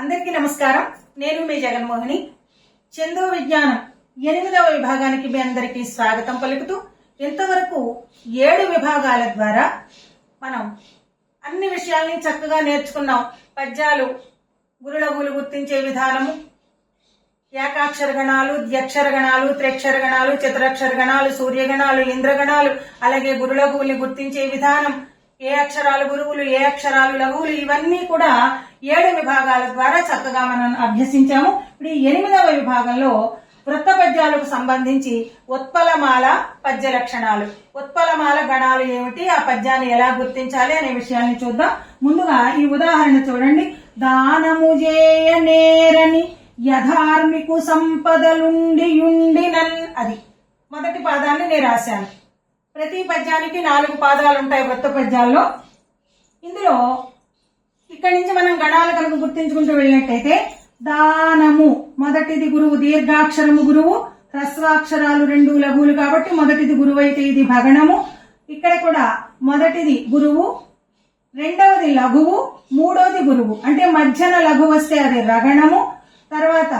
అందరికీ నమస్కారం. నేను మీ జగన్మోహిని. చందో విజ్ఞానం ఎనిమిదవ విభాగానికి మీ అందరికీ స్వాగతం పలుకుతూ ఇంతవరకు ఏడు విభాగాల ద్వారా మనం అన్ని విషయాల్ని చక్కగా నేర్చుకున్నాం. పద్యాలు గురులగులు గుర్తించే విధానము ఏకాక్షర గణాలు ద్వ్యక్షర గణాలు త్రిక్షర గణాలు చతురక్షర గణాలు సూర్యగణాలు ఇంద్రగణాలు అలాగే గురులగుల్ని గుర్తించే విధానం ఏ అక్షరాలు గురువులు ఏ అక్షరాలు లఘువులు ఇవన్నీ కూడా ఏడు విభాగాల ద్వారా చక్కగా మనం అభ్యసించాము. ఇప్పుడు ఈ ఎనిమిదవ విభాగంలో వృత్త పద్యాలకు సంబంధించి ఉత్పలమాల పద్య లక్షణాలు. ఉత్పలమాల గణాలు ఏమిటి? ఆ పద్యాన్ని ఎలా గుర్తించాలి అనే విషయాన్ని చూద్దాం. ముందుగా ఈ ఉదాహరణ చూడండి. దానము చేయనేరని యథార్మికు సంపదలుండి అది. మొదటి పాదాన్ని నేను రాశాను. ప్రతి పద్యానికి నాలుగు పాదాలు ఉంటాయి వృత్త పద్యాల్లో. ఇందులో ఇక్కడి నుంచి మనం గణాలు కనుక గుర్తించుకుంటూ వెళ్ళినట్టయితే దానము మొదటిది గురువు దీర్ఘాక్షరము గురువు హ్రస్వాక్షరాలు రెండు లఘువులు కాబట్టి మొదటిది గురువు అయితే ఇది భగణము. ఇక్కడ కూడా మొదటిది గురువు రెండవది లఘువు మూడవది గురువు. అంటే మధ్యన లఘు వస్తే అది రగణము. తర్వాత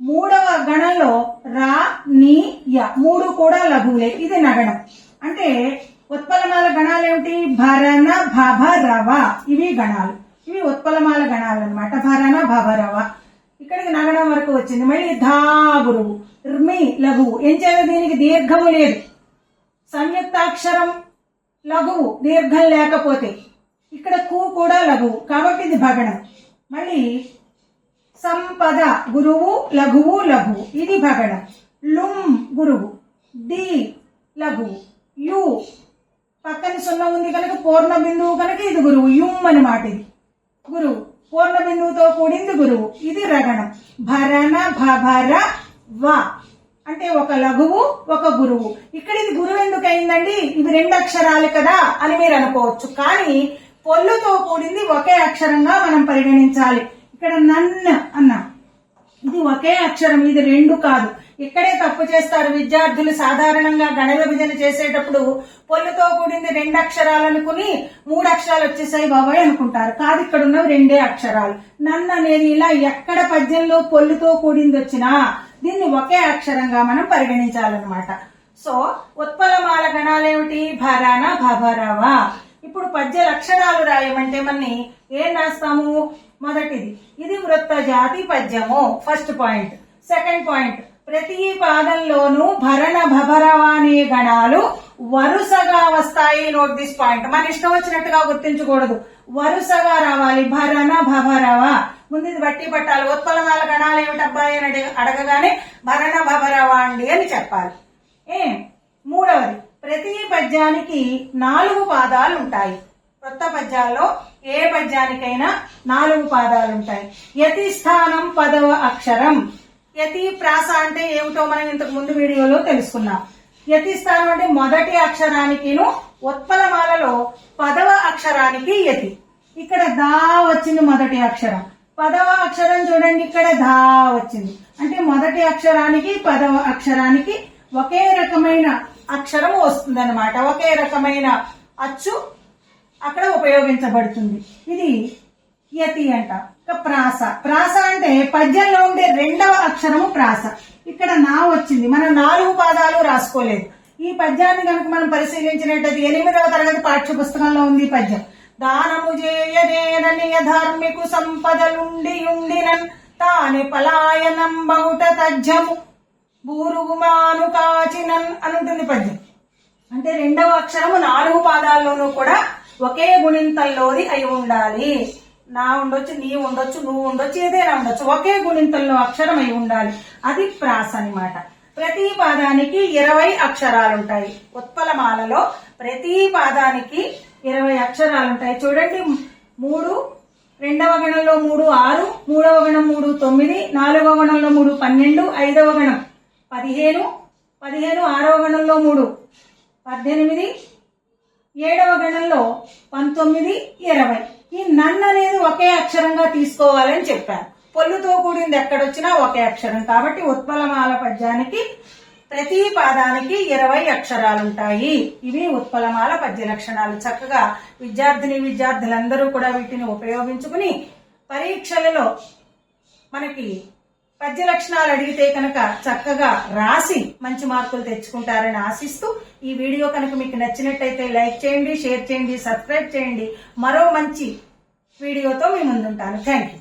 మూడవ గణంలో ర య మూడు కూడా లఘువులే. ఇది నగణం. అంటే ఉత్పలమాల గణాలు ఏమిటి భరణ భాభ రవ. ఇవి గణాలు. ఇవి ఉత్పలమాల గణాలు అనమాట భరణ భభ రవ. ఇక్కడికి నగణం వరకు వచ్చింది. మళ్ళీ ధా గురువు. ర్మి లఘువు. ఏం చేయాలి దీనికి? దీర్ఘము లేదు. సంయుక్తాక్షరం లఘువు. దీర్ఘం లేకపోతే. ఇక్కడ కు కూడా లఘువు. కాబట్టి ఇది భగణం. మళ్ళీ సంపద గురువు లఘువు లఘువు. ఇది భగణం. లుం గురువు. డి లఘువు యు. పక్కన సున్న ఉంది కనుక పూర్ణ బిందువు కనుక ఇది గురువు. యుమ్ అన్నమాట ఇది గురువు. పూర్ణ బిందువుతో కూడింది గురువు. ఇది రగణం. భరణ భర వ. అంటే ఒక లఘువు ఒక గురువు. ఇక్కడ ఇది గురువు ఎందుకైందండి ఇది ఇవి రెండు అక్షరాలు కదా అని మీరు అనుకోవచ్చు. కానీ పొల్లుతో కూడింది ఒకే అక్షరంగా మనం పరిగణించాలి. ఇక్కడ నన్ను అన్న. ఇది ఒకే అక్షరం ఇది రెండు కాదు. ఇక్కడే తప్పు చేస్తారు విద్యార్థులు సాధారణంగా గణ విభజన చేసేటప్పుడు పొల్లుతో కూడింది రెండు అక్షరాలు అనుకుని మూడు అక్షరాలు వచ్చేసాయి బాబాయ్ అనుకుంటారు. కాదు ఇక్కడ ఉన్నవి రెండే అక్షరాలు. నన్ను అనేది ఇలా ఎక్కడ పద్యంలో పొల్లుతో కూడింది వచ్చినా దీన్ని ఒకే అక్షరంగా మనం పరిగణించాలన్నమాట. సో ఉత్పలమాల గణాలేమిటి? భారానా భాభారావా. ఇప్పుడు పద్య లక్షణాలు రాయమంటే మన్ని ఏం రాస్తాము? మొదటిది ఇది వృత్త జాతి పద్యము ఫస్ట్ పాయింట్ సెకండ్ పాయింట్ ప్రతి పాదంలోనూ భరణ భభరవ అనే గణాలు వరుసగా వస్తాయి నోట్ దిస్ పాయింట్. మన ఇష్టం వచ్చినట్టుగా గుర్తించకూడదు. వరుసగా రావాలి. భరణ భభరవ. ముందు ఇది బట్టి పట్టాలి. ఉత్పలనాల గణాలు ఏమిటబ్బాయి అని అడగగానే భరణ భభరవ అండి అని చెప్పాలి. ఏ? మూడవది. ప్రతి పద్యానికి నాలుగు పాదాలు ఉంటాయి. కొత్త పద్యాల్లో ఏ పద్యానికైనా నాలుగు పాదాలు ఉంటాయి. యతి స్థానం పదవ అక్షరం. యతి ప్రాస అంటే ఏమిటో మనం ఇంతకు ముందు వీడియోలో తెలుసుకున్నాం. యతి స్థానం అంటే మొదటి అక్షరానికిను ఉత్పలమాలలో పదవ అక్షరానికి యతి. ఇక్కడ దా వచ్చింది మొదటి అక్షరం. పదవ అక్షరం చూడండి ఇక్కడ ధా వచ్చింది. అంటే మొదటి అక్షరానికి పదవ అక్షరానికి ఒకే రకమైన అక్షరం వస్తుందన్నమాట. ఒకే రకమైన అచ్చు అక్కడ ఉపయోగించబడుతుంది. ఇది యతి అంట. ప్రాస. ప్రాస అంటే పద్యంలో ఉండే రెండవ అక్షరము ప్రాస. ఇక్కడ నా వచ్చింది. మనం నాలుగు పాదాలు రాసుకోలేదు. ఈ పద్యాన్ని కనుక మనం పరిశీలించినట్టయితే ఎనిమిదవ తరగతి పాఠ్య పుస్తకంలో ఉంది ఈ పద్యం. దానము చేయనేనని ధార్మికు సంపదలుండి ఉండినన్ తాని పలాయనం బహుట తజ్జము బూరుగుమాను కాచినన్ అనుంటుంది పద్యం. అంటే రెండవ అక్షరము నాలుగు పాదాల్లోనూ కూడా ఒకే గుణింతంలోది అయి ఉండాలి. నా ఉండొచ్చు నీ ఉండొచ్చు నువ్వు ఉండొచ్చు ఏదైనా ఉండొచ్చు. ఒకే గుణింతల్లో అక్షరం అయి ఉండాలి. అది ప్రాస అన్నమాట. ప్రతి పాదానికి ఇరవై అక్షరాలు ఉంటాయి ఉత్పలమాలలో ప్రతి పాదానికి ఇరవై అక్షరాలు ఉంటాయి చూడండి మూడు రెండవ గణంలో మూడు ఆరు మూడవ గణం మూడు తొమ్మిది నాలుగవ గణంలో మూడు పన్నెండు ఐదవ గణం పదిహేను పదిహేను ఆరవ గణంలో మూడు పద్దెనిమిది ఏడవ గణంలో పంతొమ్మిది ఇరవై. ఈ నన్ను అనేది ఒకే అక్షరంగా తీసుకోవాలని చెప్పాను పొల్లుతో కూడింది ఎక్కడొచ్చినా ఒకే అక్షరం కాబట్టి ఉత్పలమాల పద్యానికి ప్రతి పాదానికి ఇరవై అక్షరాలుంటాయి. ఇవి ఉత్పలమాల పద్య లక్షణాలు. చక్కగా విద్యార్థిని విద్యార్థులందరూ కూడా వీటిని ఉపయోగించుకుని పరీక్షలలో మనకి పద్య లక్షణాలు అడిగితే కనుక చక్కగా రాసి మంచి మార్కులు తెచ్చుకుంటారని ఆశిస్తూ ఈ వీడియో కనుక మీకు నచ్చినట్టయితే లైక్ చేయండి షేర్ చేయండి సబ్స్క్రైబ్ చేయండి. మరో మంచి వీడియోతో మీ ముందుంటాను. Thank you